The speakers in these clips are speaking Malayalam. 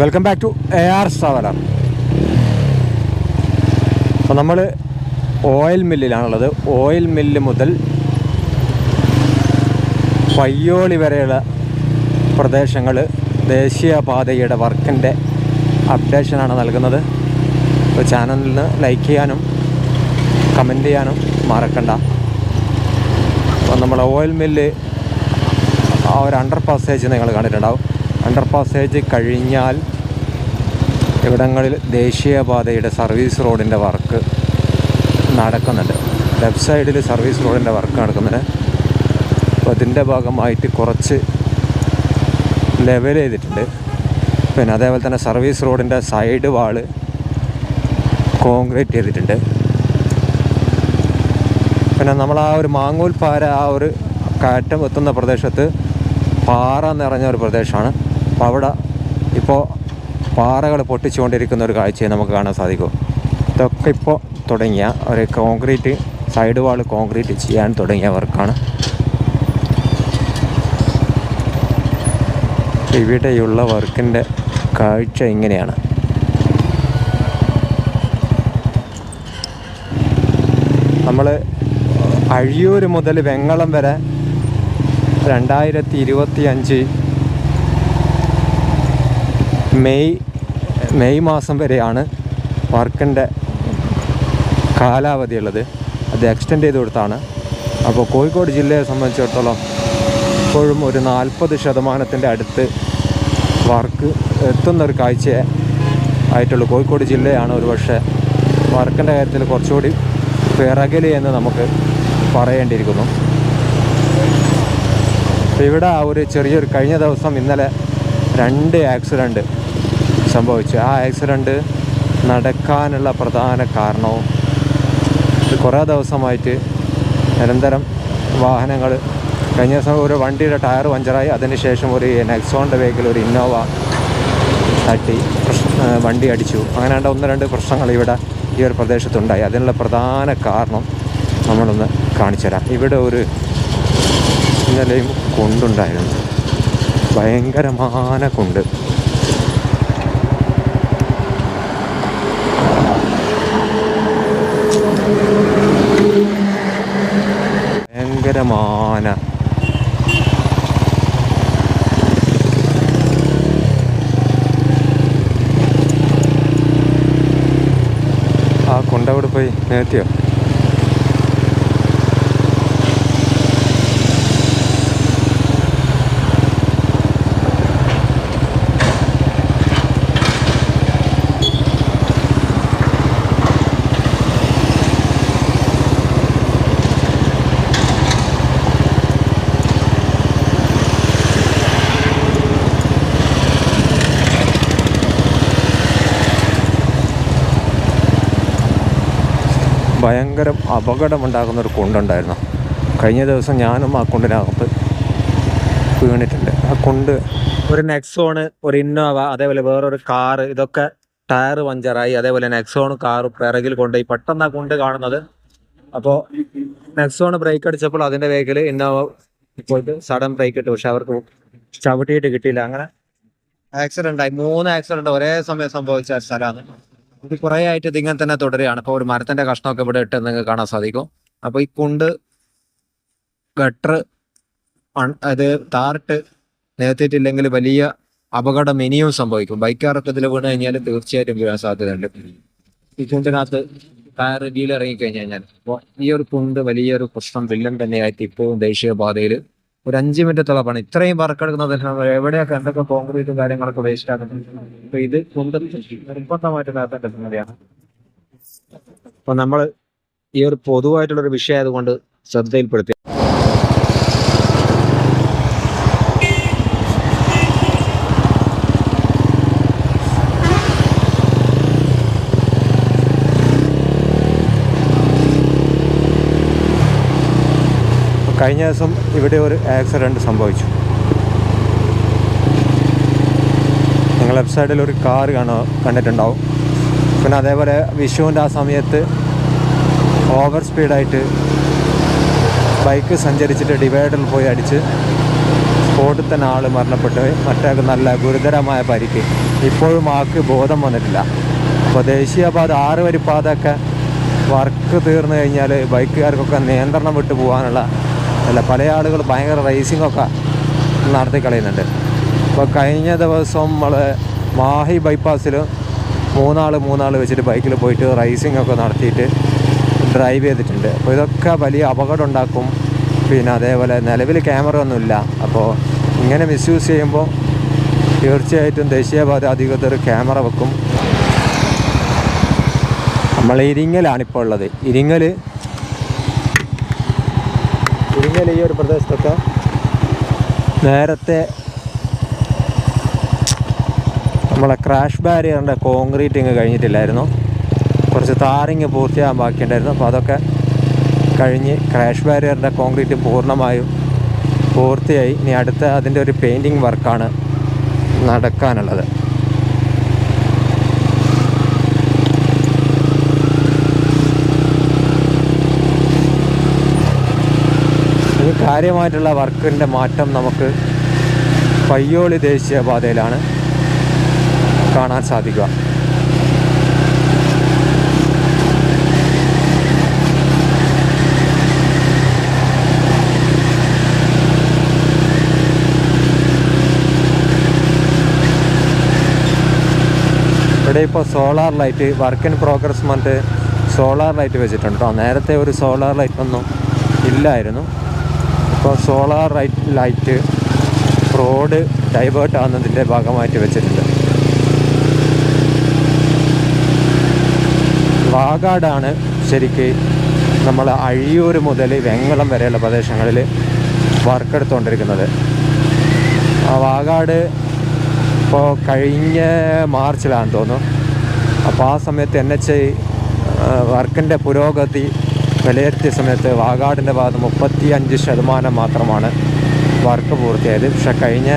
Welcome back to A R traveller അപ്പോൾ നമ്മൾ ഓയിൽ മില്ലിലാണുള്ളത് ഓയിൽ മില്ല് മുതൽ പയ്യോളി വരെയുള്ള പ്രദേശങ്ങൾ ദേശീയപാതയുടെ വർക്കിന്റെ അപ്ഡേഷനാണ് നൽകുന്നത്. അപ്പോൾ ചാനലിന് ലൈക്ക് ചെയ്യാനും കമന്റ് ചെയ്യാനും മറക്കണ്ട. അപ്പോൾ നമ്മൾ ഓയിൽ മില്ല് ആ ഒരു അണ്ടർ പാസേജ് നിങ്ങൾ കണ്ടിട്ടുണ്ടാവും. അണ്ടർ പാസേജ് കഴിഞ്ഞാൽ ഇവിടങ്ങളിൽ ദേശീയപാതയുടെ സർവീസ് റോഡിന്റെ വർക്ക് നടക്കുന്നുണ്ട്. ലെഫ്റ്റ് സൈഡിൽ സർവീസ് റോഡിന്റെ വർക്ക് നടക്കുന്നുണ്ട്. അപ്പോൾ അതിന്റെ ഭാഗമായിട്ട് കുറച്ച് ലെവൽ ചെയ്തിട്ടുണ്ട്. പിന്നെ അതേപോലെ തന്നെ സർവീസ് റോഡിന്റെ സൈഡ് വാൾ കോൺക്രീറ്റ് ചെയ്തിട്ടുണ്ട്. പിന്നെ നമ്മൾ ആ ഒരു മാങ്ങൂൽ ആ ഒരു കയറ്റം എത്തുന്ന പ്രദേശത്ത് പാറ നിറഞ്ഞ ഒരു പ്രദേശമാണ്. അപ്പോൾ അവിടെ ഇപ്പോൾ പാറകൾ പൊട്ടിച്ചുകൊണ്ടിരിക്കുന്ന ഒരു കാഴ്ചയെ നമുക്ക് കാണാൻ സാധിക്കും. ഇതൊക്കെ ഇപ്പോൾ തുടങ്ങിയ ഒരു കോൺക്രീറ്റ് സൈഡ് വാൾ കോൺക്രീറ്റ് ചെയ്യാൻ തുടങ്ങിയ വർക്കാണ് ഇവിടെയുള്ള വർക്കിന്റെ കാഴ്ച ഇങ്ങനെയാണ്. നമ്മൾ അഴിയൂർ മുതൽ വെങ്ങളം വരെ രണ്ടായിരത്തി ഇരുപത്തി അഞ്ച് മെയ് മെയ് മാസം വരെയാണ് വർക്കിന്റെ കാലാവധിയുള്ളത് അത് എക്സ്റ്റെൻഡ് ചെയ്ത് കൊടുത്താണ്. അപ്പോൾ കോഴിക്കോട് ജില്ലയെ സംബന്ധിച്ചിടത്തോളം ഇപ്പോഴും ഒരു നാൽപ്പത് ശതമാനത്തിന്റെ അടുത്ത് വർക്ക് എത്തുന്ന ഒരു ആയിട്ടുള്ളൂ. കോഴിക്കോട് ജില്ലയാണ് ഒരു പക്ഷേ വർക്കിന്റെ കാര്യത്തിൽ കുറച്ചുകൂടി പിറകിൽ എന്ന് നമുക്ക് പറയേണ്ടിയിരിക്കുന്നു. ഇവിടെ ഒരു ചെറിയൊരു കഴിഞ്ഞ ദിവസം ഇന്നലെ രണ്ട് ആക്സിഡന്റ് സംഭവിച്ചു. ആ ആക്സിഡന്റ് നടക്കാനുള്ള പ്രധാന കാരണവും കുറേ ദിവസമായിട്ട് നിരന്തരം വാഹനങ്ങൾ കഴിഞ്ഞ ദിവസം ഒരു വണ്ടിയുടെ ടയർ പഞ്ചറായി. അതിനുശേഷം ഒരു നെക്സോണിന്റെ വെഹിക്കിൾ ഒരു ഇന്നോവ തട്ടി വണ്ടി അടിച്ചു. അങ്ങനെ ഒന്ന് രണ്ട് പ്രശ്നങ്ങൾ ഇവിടെ ഈ ഒരു പ്രദേശത്തുണ്ടായി. അതിനുള്ള പ്രധാന കാരണം നമ്മളൊന്ന് കാണിച്ചു തരാം ഇവിടെ ഒരു ഇന്നലെയും കുണ്ടുണ്ടായിരുന്നു. ഭയങ്കരമാനക്കുണ്ട്. ഭയങ്കരമാന. ആ കൊണ്ടവിടെ പോയി നേത്തിയോ ഭയങ്കര അപകടമുണ്ടാകുന്ന ഒരു കുണ്ടുണ്ടായിരുന്നു. കഴിഞ്ഞ ദിവസം ഞാനും ആ കുണ്ടിനകത്ത് വീണിട്ടുണ്ട്. ആ കുണ്ട് ഒരു നെക്സോണ് ഒരു ഇന്നോവ അതേപോലെ വേറൊരു കാറ് ഇതൊക്കെ ടയർ പഞ്ചറായി. അതേപോലെ നെക്സോൺ കാർ പിറകിൽ കൊണ്ടുപോയി. പെട്ടെന്ന് ആ കുണ്ട് കാണുന്നത് അപ്പോൾ നെക്സോൺ ബ്രേക്ക് അടിച്ചപ്പോൾ അതിന്റെ വേഗത്തിൽ ഇന്നോവ പോയിട്ട് സഡൻ ബ്രേക്ക് ഇട്ടു. പക്ഷെ അവർക്ക് ചവിട്ടിയിട്ട് കിട്ടിയില്ല. അങ്ങനെ ആക്സിഡന്റ് ആയി. മൂന്ന് ആക്സിഡന്റ് ഒരേ സമയം സംഭവിച്ച സ്ഥലമാണ്. ഇത് കുറെ ആയിട്ട് ഇതിങ്ങനെ തന്നെ തുടരുകയാണ്. അപ്പോൾ ഒരു മരത്തിന്റെ കഷ്ണമൊക്കെ ഇവിടെ ഇട്ട് നിങ്ങൾക്ക് കാണാൻ സാധിക്കും. അപ്പോൾ ഈ കുണ്ട് ഗട്ടർ അത് താറിട്ട് നികത്തിയിട്ടില്ലെങ്കിൽ വലിയ അപകടം ഇനിയും സംഭവിക്കും. ബൈക്കാറൊക്കെ ഇതിൽ വീണ് കഴിഞ്ഞാൽ തീർച്ചയായിട്ടും വീഴാൻ സാധ്യതയുണ്ട്. ഈ കുണ്ടിനകത്ത് ടയർ വീൽ ഇറങ്ങി കഴിഞ്ഞു കഴിഞ്ഞാൽ ഈ ഒരു കുണ്ട് വലിയൊരു പ്രശ്നം വില്ലൻ തന്നെയായിട്ട് ഇപ്പോഴും ദേശീയപാതയിൽ ഒരു അഞ്ച് മിനിറ്റത്തോളം പണി ഇത്രയും വർക്ക് എടുക്കുന്നത് എവിടെയൊക്കെ എന്തൊക്കെ കോൺക്രീറ്റും കാര്യങ്ങളൊക്കെ വേസ്റ്റ് ആക്കുന്നുണ്ട് അപ്പൊ ഇത് കൊണ്ട് നിർബന്ധമായിട്ട് നടത്തേണ്ട സംഗതിയാണ് അപ്പൊ നമ്മൾ ഈ ഒരു പൊതുവായിട്ടുള്ള ഒരു വിഷയം ആയതുകൊണ്ട് ശ്രദ്ധയിൽപ്പെടുത്തി. കഴിഞ്ഞ ദിവസം ഇവിടെ ഒരു ആക്സിഡന്റ് സംഭവിച്ചു. നിങ്ങൾ ലെഫ്റ്റ് സൈഡിൽ ഒരു കാർ കാണാ കണ്ടിട്ടുണ്ടാവും. പിന്നെ അതേപോലെ വിഷുവിന്റെ ആ സമയത്ത് ഓവർ സ്പീഡായിട്ട് ബൈക്ക് സഞ്ചരിച്ചിട്ട് ഡിവൈഡറിൽ പോയി അടിച്ച് സ്പോട്ടിൽ തന്നെ ആൾ മരണപ്പെട്ട്. മറ്റേ നല്ല ഗുരുതരമായ പരിക്ക്. ഇപ്പോഴും ആൾക്ക് ബോധം വന്നിട്ടില്ല. അപ്പോൾ ദേശീയപാത ആറ് വരിപ്പാതയൊക്കെ വർക്ക് തീർന്നു കഴിഞ്ഞാൽ ബൈക്കുകാർക്കൊക്കെ നിയന്ത്രണം വിട്ടു പോകാനുള്ള അല്ല പല ആളുകൾ ഭയങ്കര റേസിങ്ങൊക്കെ നടത്തി കളയുന്നുണ്ട്. ഇപ്പോൾ കഴിഞ്ഞ ദിവസം നമ്മൾ മാഹി ബൈപ്പാസിൽ മൂന്നാൾ മൂന്നാൾ വെച്ചിട്ട് ബൈക്കിൽ പോയിട്ട് റേസിംഗ് ഒക്കെ നടത്തിയിട്ട് ഡ്രൈവ് ചെയ്തിട്ടുണ്ട്. അപ്പോൾ ഇതൊക്കെ വലിയ അപകടം ഉണ്ടാക്കും. പിന്നെ അതേപോലെ നിലവിൽ ക്യാമറ ഒന്നുമില്ല അപ്പോൾ ഇങ്ങനെ മിസ്യൂസ് ചെയ്യുമ്പോൾ തീർച്ചയായിട്ടും ദേശീയപാത അധികൃതർ ക്യാമറ വെക്കും. നമ്മൾ ഇരിങ്ങലാണിപ്പോൾ ഉള്ളത്. ഇരിങ്ങൽ ഇരിങ്ങൽ ഈ ഒരു പ്രദേശത്തൊക്കെ നേരത്തെ നമ്മളെ ക്രാഷ് ബാരിയറിന്റെ കോൺക്രീറ്റിങ് കഴിഞ്ഞിട്ടില്ലായിരുന്നു. കുറച്ച് താറിങ് പൂർത്തിയാകാൻ ബാക്കിയുണ്ടായിരുന്നു. അപ്പോൾ അതൊക്കെ കഴിഞ്ഞ് ക്രാഷ് ബാരിയറിന്റെ കോൺക്രീറ്റ് പൂർണമായും പൂർത്തിയായി. ഇനി അടുത്ത അതിന്റെ ഒരു പെയിന്റിങ് വർക്കാണ് നടക്കാനുള്ളത് ഈ കാര്യമായിട്ടുള്ള വർക്കിന്റെ മാറ്റം നമുക്ക് പയ്യോളി ദേശീയപാതയിലാണ് കാണാൻ സാധിക്കുക. ഇവിടെ ഇപ്പോൾ solar light work in progress മറ്റ് സോളാർ ലൈറ്റ് വെച്ചിട്ടുണ്ട് കേട്ടോ. നേരത്തെ ഒരു സോളാർ ലൈറ്റ് ഒന്നും ഇല്ലായിരുന്നു. ഇപ്പോൾ solar right light road divert ആകുന്നതിന്റെ ഭാഗമായിട്ട് വെച്ചിട്ടുണ്ട്. വാഗാടാണ് ശരിക്ക് നമ്മൾ അഴിയൂർ മുതൽ വെങ്ങളം വരെയുള്ള പ്രദേശങ്ങളിൽ വർക്കെടുത്തുകൊണ്ടിരിക്കുന്നത്. ആ വാഗാട് ഇപ്പോൾ കഴിഞ്ഞ മാർച്ചിലാണെന്ന് തോന്നുന്നു. അപ്പോൾ ആ സമയത്ത് എൻ എച്ച് വർക്കിന്റെ പുരോഗതി വിലയിരുത്തിയ സമയത്ത് വാഗാടിന്റെ ഭാഗത്ത് മുപ്പത്തി അഞ്ച് ശതമാനം മാത്രമാണ് വർക്ക് പൂർത്തിയായത്. പക്ഷെ കഴിഞ്ഞ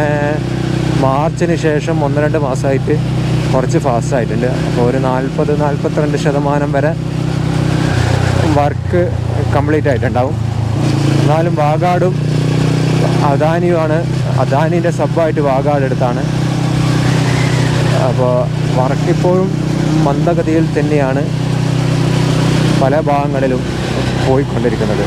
മാർച്ചിന് ശേഷം ഒന്ന് രണ്ട് മാസമായിട്ട് കുറച്ച് ഫാസ്റ്റ് ആയിട്ടുണ്ട്. അപ്പോൾ ഒരു നാൽപ്പത് നാൽപ്പത്തിരണ്ട് ശതമാനം വരെ വർക്ക് കംപ്ലീറ്റ് ആയിട്ടുണ്ടാവും. എന്നാലും വാഗാടും അദാനിയുമാണ്. അദാനിന്റെ സബ്ബായിട്ട് വാഗാട് എടുത്താണ്. അപ്പോൾ വർക്കിപ്പോഴും മന്ദഗതിയിൽ തന്നെയാണ്. പല ഭാഗങ്ങളിലും പോയിക്കൊണ്ടിരിക്കുന്നത്.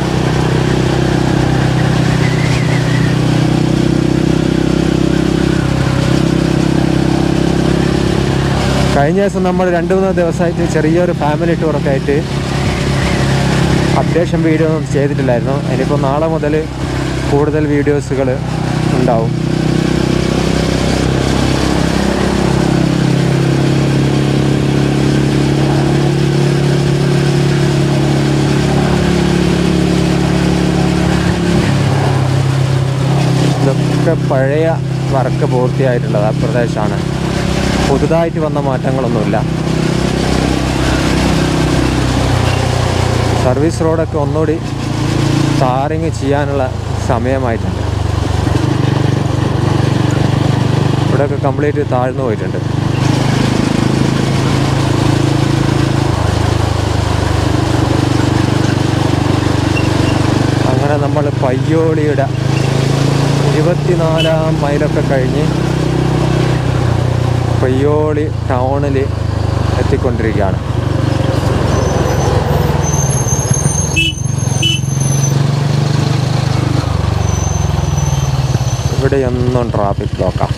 കഴിഞ്ഞ ദിവസം നമ്മൾ രണ്ട് മൂന്ന് ദിവസമായിട്ട് ചെറിയൊരു ഫാമിലി ടൂറൊക്കെ ആയിട്ട് അപ്ഡേഷൻ വീഡിയോ ഒന്നും ചെയ്തിട്ടില്ലായിരുന്നു. ഇനിയിപ്പോൾ നാളെ മുതൽ കൂടുതൽ വീഡിയോസുകൾ ഉണ്ടാവും. പഴയ വർക്ക് പൂർത്തിയായിട്ടുള്ളത് ആ പ്രദേശമാണ്. പുതുതായിട്ട് വന്ന മാറ്റങ്ങളൊന്നുമില്ല. സർവീസ് റോഡൊക്കെ ഒന്നുകൂടി ടാറിങ് ചെയ്യാനുള്ള സമയമായിട്ടുണ്ട്. ഇവിടെയൊക്കെ കംപ്ലീറ്റ് താഴ്ന്നു പോയിട്ടുണ്ട്. അങ്ങനെ നമ്മൾ പയ്യോളിയുടെ ഇരുപത്തിനാലാം മൈലൊക്കെ കഴിഞ്ഞ് പയ്യോളി ടൗണിൽ എത്തിക്കൊണ്ടിരിക്കുകയാണ്. ഇവിടെയൊന്നും ട്രാഫിക് ബ്ലോക്കാം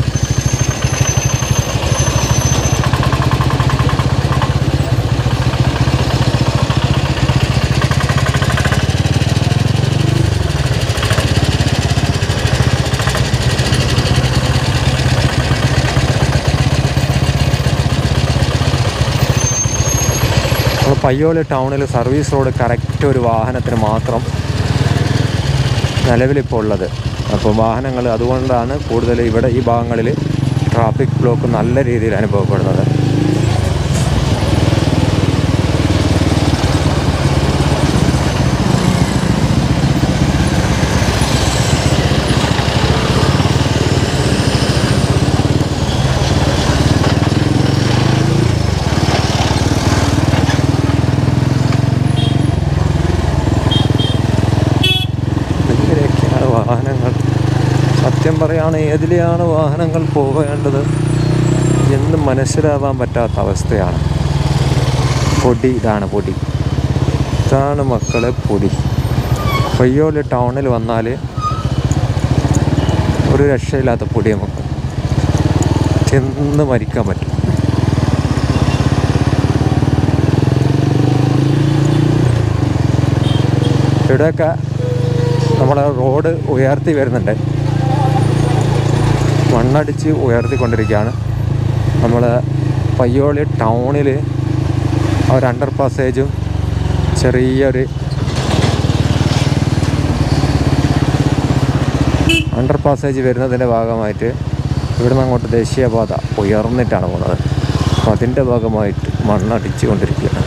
പയ്യോളി ടൗണിൽ സർവീസ് റോഡ് കറക്റ്റ് ഒരു വാഹനത്തിന് മാത്രം നിലവിലിപ്പോൾ ഉള്ളത്. അപ്പോൾ വാഹനങ്ങൾ അതുകൊണ്ടാണ് കൂടുതൽ ഇവിടെ ഈ ഭാഗങ്ങളിൽ ട്രാഫിക് ബ്ലോക്ക് നല്ല രീതിയിൽ അനുഭവപ്പെടുന്നത്. സത്യം ഏതിലെയാണ് വാഹനങ്ങൾ പോകേണ്ടത് എന്ന് മനസ്സിലാവാൻ പറ്റാത്ത അവസ്ഥയാണ്. പൊടി ഇതാണ് പൊടി. ഇതാണ് മക്കളെ പൊടി. പയ്യോളി ടൗണിൽ വന്നാൽ ഒരു രക്ഷയില്ലാത്ത പൊടി നമുക്ക് ചെന്ന് മരിക്കാൻ പറ്റും. ഇവിടെയൊക്കെ നമ്മളെ റോഡ് ഉയർത്തി വരുന്നുണ്ട്. മണ്ണടിച്ച് ഉയർത്തിക്കൊണ്ടിരിക്കുകയാണ്. നമ്മൾ പയ്യോളി ടൗണിൽ ഒരു അണ്ടർ പാസേജും ചെറിയൊരു അണ്ടർ പാസേജ് വരുന്നതിന്റെ ഭാഗമായിട്ട് ഇവിടുന്ന് അങ്ങോട്ട് ദേശീയപാത ഉയർന്നിട്ടാണ് പോകുന്നത് അപ്പോൾ അതിന്റെ ഭാഗമായിട്ട് മണ്ണടിച്ചു കൊണ്ടിരിക്കുകയാണ്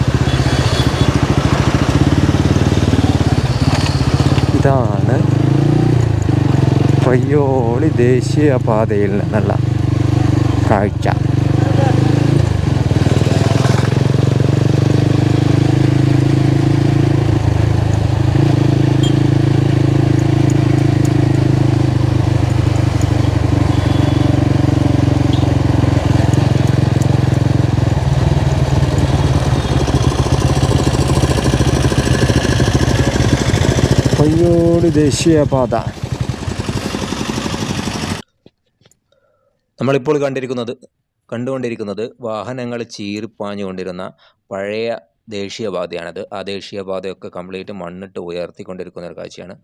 ഇതാണ് പയ്യോളി ദേശീയപാതയിൽ നിന്നുള്ള കാഴ്ച. പയ്യോളി ദേശീയപാത നമ്മളിപ്പോൾ കണ്ടിരിക്കുന്നത് കണ്ടുകൊണ്ടിരിക്കുന്നത് വാഹനങ്ങൾ ചീറിപ്പാഞ്ഞുകൊണ്ടിരുന്ന പഴയ ദേശീയപാതയാണത്. ആ ദേശീയപാതയൊക്കെ കംപ്ലീറ്റ് മണ്ണിട്ട് ഉയർത്തിക്കൊണ്ടിരിക്കുന്ന ഒരു കാഴ്ചയാണ്.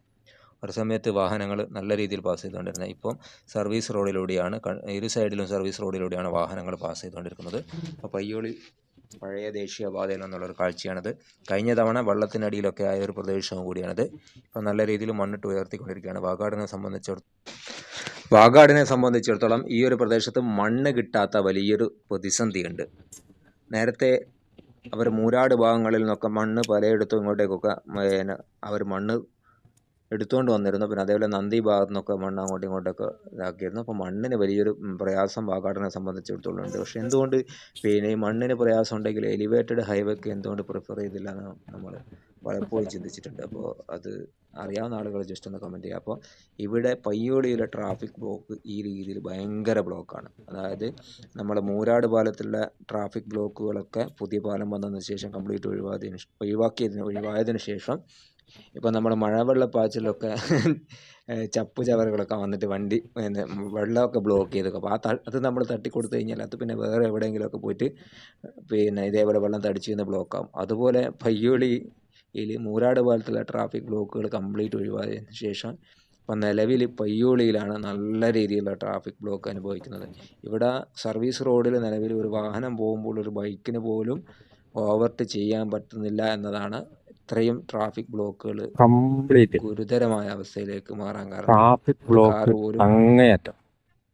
ഒരു സമയത്ത് വാഹനങ്ങൾ നല്ല രീതിയിൽ പാസ് ചെയ്തുകൊണ്ടിരുന്നത്. ഇപ്പം സർവീസ് റോഡിലൂടെയാണ് ഇരു സൈഡിലും സർവീസ് റോഡിലൂടെയാണ് വാഹനങ്ങൾ പാസ് ചെയ്തുകൊണ്ടിരിക്കുന്നത്. അപ്പോൾ പയ്യോളി പഴയ ദേശീയപാതയിൽ നിന്നുള്ളൊരു കാഴ്ചയാണിത്. കഴിഞ്ഞ തവണ വെള്ളത്തിനടിയിലൊക്കെ ആയ ഒരു പ്രദേശവും കൂടിയാണിത്. ഇപ്പം നല്ല രീതിയിൽ മണ്ണിട്ട് ഉയർത്തിക്കൊണ്ടിരിക്കുകയാണ്. വാഗാടിനെ സംബന്ധിച്ചിടത്തോളം വാഗാടിനെ സംബന്ധിച്ചിടത്തോളം ഈ ഒരു പ്രദേശത്ത് മണ്ണ് കിട്ടാത്ത വലിയൊരു പ്രതിസന്ധിയുണ്ട്. നേരത്തെ അവർ മൂരാട് ഭാഗങ്ങളിൽ നിന്നൊക്കെ മണ്ണ് പലയിടത്തും ഇങ്ങോട്ടേക്കൊക്കെ അവർ മണ്ണ് എടുത്തുകൊണ്ട് വന്നിരുന്നു. പിന്നെ അതേപോലെ നന്ദി ഭാഗത്തു നിന്നൊക്കെ മണ്ണ് അങ്ങോട്ടും ഇങ്ങോട്ടൊക്കെ ഇതാക്കിയിരുന്നു. അപ്പോൾ മണ്ണിന് വലിയൊരു പ്രയാസം വാഗാടിനെ സംബന്ധിച്ചിടത്തോളം ഉണ്ട് പക്ഷേ എന്തുകൊണ്ട് പിന്നെ ഈ മണ്ണിന് പ്രയാസം ഉണ്ടെങ്കിൽ എലിവേറ്റഡ് ഹൈവേക്ക് എന്തുകൊണ്ട് പ്രിഫർ ചെയ്തില്ല എന്ന് നമ്മൾ പലപ്പോഴും ചിന്തിച്ചിട്ടുണ്ട്. അപ്പോൾ അത് അറിയാവുന്ന ആളുകൾ ജസ്റ്റ് ഒന്ന് കമന്റ് ചെയ്യുക. അപ്പോൾ ഇവിടെ പയ്യോളിയിലെ ട്രാഫിക് ബ്ലോക്ക് ഈ രീതിയിൽ ഭയങ്കര ബ്ലോക്കാണ് അതായത് നമ്മൾ മൂരാട് പാലത്തിലുള്ള ട്രാഫിക് ബ്ലോക്കുകളൊക്കെ പുതിയ പാലം വന്നതിന് ശേഷം കംപ്ലീറ്റ് ഒഴിവാക്കിയതിന് ഒഴിവാക്കിയതിന് ഒഴിവായതിനു ശേഷം ഇപ്പം നമ്മൾ മഴവെള്ളപ്പാച്ചിലൊക്കെ പാച്ചിലൊക്കെ ചപ്പ് ചവറുകളൊക്കെ വന്നിട്ട് വണ്ടി വെള്ളമൊക്കെ ബ്ലോക്ക് ചെയ്തൊക്കെ. അപ്പോൾ ആ അത് നമ്മൾ തട്ടിക്കൊടുത്തു കഴിഞ്ഞാൽ അത് പിന്നെ വേറെ എവിടെയെങ്കിലുമൊക്കെ പോയിട്ട് പിന്നെ ഇതേപോലെ വെള്ളം തടിച്ചു നിന്ന് ബ്ലോക്കാവും അതുപോലെ പയ്യോളിയിൽ മൂരാട് പോലത്തുള്ള ട്രാഫിക് ബ്ലോക്കുകൾ കംപ്ലീറ്റ് ഒഴിവായതിനു ശേഷം ഇപ്പം നിലവിൽ പയ്യോളിയിലാണ് നല്ല രീതിയിലുള്ള ട്രാഫിക് ബ്ലോക്ക് അനുഭവിക്കുന്നത്. ഇവിടെ സർവീസ് റോഡിൽ നിലവിൽ ഒരു വാഹനം പോകുമ്പോൾ ഒരു ബൈക്കിന് പോലും ഓവർട്ട് ചെയ്യാൻ പറ്റുന്നില്ല എന്നതാണ് ഇത്രയും ട്രാഫിക് ബ്ലോക്കുകൾ കംപ്ലീറ്റ് ഗുരുതരമായ അവസ്ഥയിലേക്ക് മാറാൻ കാരണം ട്രാഫിക് ബ്ലോക്ക് അങ്ങേയറ്റം.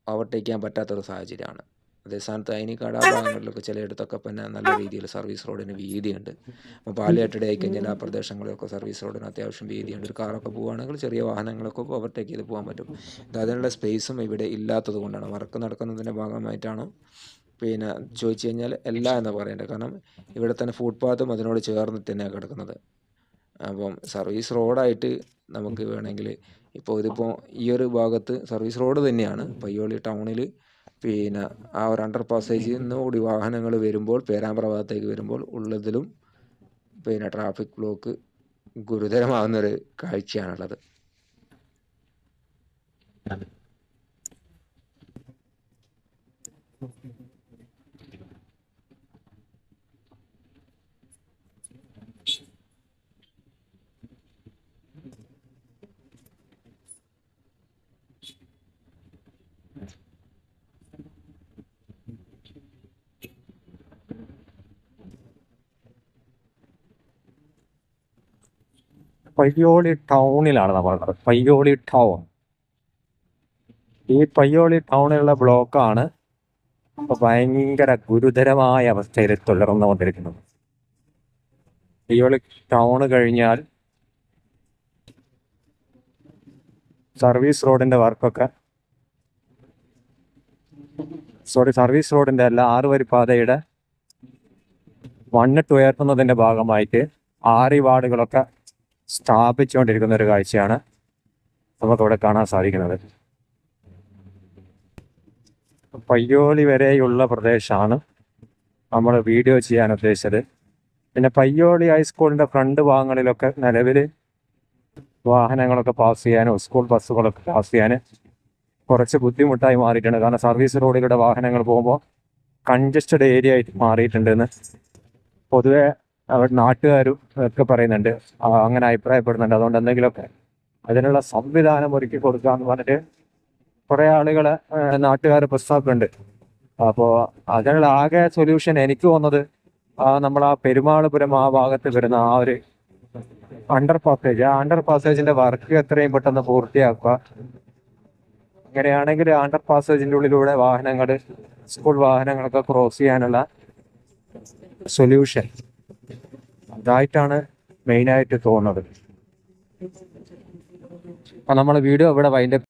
ഓവർടേക്ക് ചെയ്യാൻ പറ്റാത്തൊരു സാഹചര്യമാണ്. അതേ സ്ഥാനത്ത് അയിനിക്കട ഭാഗങ്ങളിലൊക്കെ ചിലയിടത്തൊക്കെ പിന്നെ നല്ല രീതിയിൽ സർവീസ് റോഡിന് വീതിയുണ്ട്. അപ്പോൾ പാലിയേറ്റഡ് ആയി കഴിഞ്ഞാൽ ആ പ്രദേശങ്ങളിലൊക്കെ സർവീസ് റോഡിന് അത്യാവശ്യം വീതിയുണ്ട്. ഒരു കാറൊക്കെ പോവുകയാണെങ്കിൽ ചെറിയ വാഹനങ്ങളൊക്കെ ഓവർടേക്ക് ചെയ്ത് പോകാൻ പറ്റും. ഇത് അതിനുള്ള സ്പേസും ഇവിടെ ഇല്ലാത്തത് കൊണ്ടാണ്. വർക്ക് നടക്കുന്നതിന്റെ ഭാഗമായിട്ടാണോ പിന്നെ ചോദിച്ചു കഴിഞ്ഞാൽ എല്ലാം എന്ന് പറയേണ്ടത്? കാരണം ഇവിടെ തന്നെ ഫുട്പാത്തും അതിനോട് ചേർന്ന് തന്നെയാണ് കിടക്കുന്നത്. അപ്പം സർവീസ് റോഡായിട്ട് നമുക്ക് വേണമെങ്കിൽ ഇപ്പോൾ ഇതിപ്പോൾ ഈ ഒരു ഭാഗത്ത് സർവീസ് റോഡ് തന്നെയാണ്. പയ്യോളി ടൗണിൽ പിന്നെ ആ ഒരു അണ്ടർ പാസേജിൽ നിന്ന് കൂടി വാഹനങ്ങൾ വരുമ്പോൾ പേരാമ്പ്ര ഭാഗത്തേക്ക് വരുമ്പോൾ ഉള്ളതിലും പിന്നെ ട്രാഫിക് ബ്ലോക്ക് ഗുരുതരമാകുന്നൊരു കാഴ്ചയാണുള്ളത്. പയ്യോളി ടൗണിലാണ് നമ്മൾ പയ്യോളി ടൗൺ. ഈ പയ്യോളി ടൗണിലുള്ള ബ്ലോക്കാണ് ഭയങ്കര ഗുരുതരമായ അവസ്ഥയിൽ തുടർന്നുകൊണ്ടിരിക്കുന്നത് പയ്യോളി ടൗൺ കഴിഞ്ഞാൽ സർവീസ് റോഡിന്റെ വർക്കൊക്കെ സോറി സർവീസ് റോഡിന്റെ അല്ല ആറുവരി പാതയുടെ മണ്ണിട്ട് ഉയർത്തുന്നതിന്റെ ഭാഗമായിട്ട് ആറി വാർഡുകളൊക്കെ സ്ഥാപിച്ചുകൊണ്ടിരിക്കുന്ന ഒരു കാഴ്ചയാണ് നമുക്കവിടെ കാണാൻ സാധിക്കുന്നത്. പയ്യോളി വരെയുള്ള പ്രദേശമാണ് നമ്മൾ വീഡിയോ ചെയ്യാൻ ഉദ്ദേശിച്ചത്. പിന്നെ പയ്യോളി ഹൈസ്കൂളിന്റെ ഫ്രണ്ട് ഭാഗങ്ങളിലൊക്കെ നിലവിൽ വാഹനങ്ങളൊക്കെ പാസ് ചെയ്യാനും സ്കൂൾ ബസ്സുകളൊക്കെ പാസ് ചെയ്യാൻ കുറച്ച് ബുദ്ധിമുട്ടായി മാറിയിട്ടുണ്ട്. കാരണം സർവീസ് റോഡിലൂടെ വാഹനങ്ങൾ പോകുമ്പോൾ കൺജസ്റ്റഡ് ഏരിയ ആയിട്ട് മാറിയിട്ടുണ്ടെന്ന് പൊതുവെ അവിടെ നാട്ടുകാരും ഒക്കെ പറയുന്നുണ്ട്. അങ്ങനെ അഭിപ്രായപ്പെടുന്നുണ്ട്. അതുകൊണ്ട് എന്തെങ്കിലുമൊക്കെ അതിനുള്ള സംവിധാനം ഒരുക്കി കൊടുക്കുക എന്ന് പറഞ്ഞിട്ട് കുറെ ആളുകളെ നാട്ടുകാർ പ്രസ്താവിക്കുന്നുണ്ട്. അപ്പോൾ അതിനുള്ള ആകെ സൊല്യൂഷൻ എനിക്ക് തോന്നുന്നത് നമ്മൾ ആ പെരുമാളുപുരം ആ ഭാഗത്ത് വരുന്ന ആ ഒരു അണ്ടർ പാസേജ് ആ അണ്ടർ പാസേജിന്റെ വർക്ക് എത്രയും പെട്ടെന്ന് പൂർത്തിയാക്കുക. അങ്ങനെയാണെങ്കിൽ അണ്ടർ പാസേജിന്റെ ഉള്ളിലൂടെ വാഹനങ്ങൾ സ്കൂൾ വാഹനങ്ങളൊക്കെ ക്രോസ് ചെയ്യാനുള്ള സൊല്യൂഷൻ അതായിട്ടാണ് മെയിനായിട്ട് തോന്നുന്നത്. അപ്പം നമ്മൾ വീഡിയോ ഇവിടെ വൈൻഡപ്പ്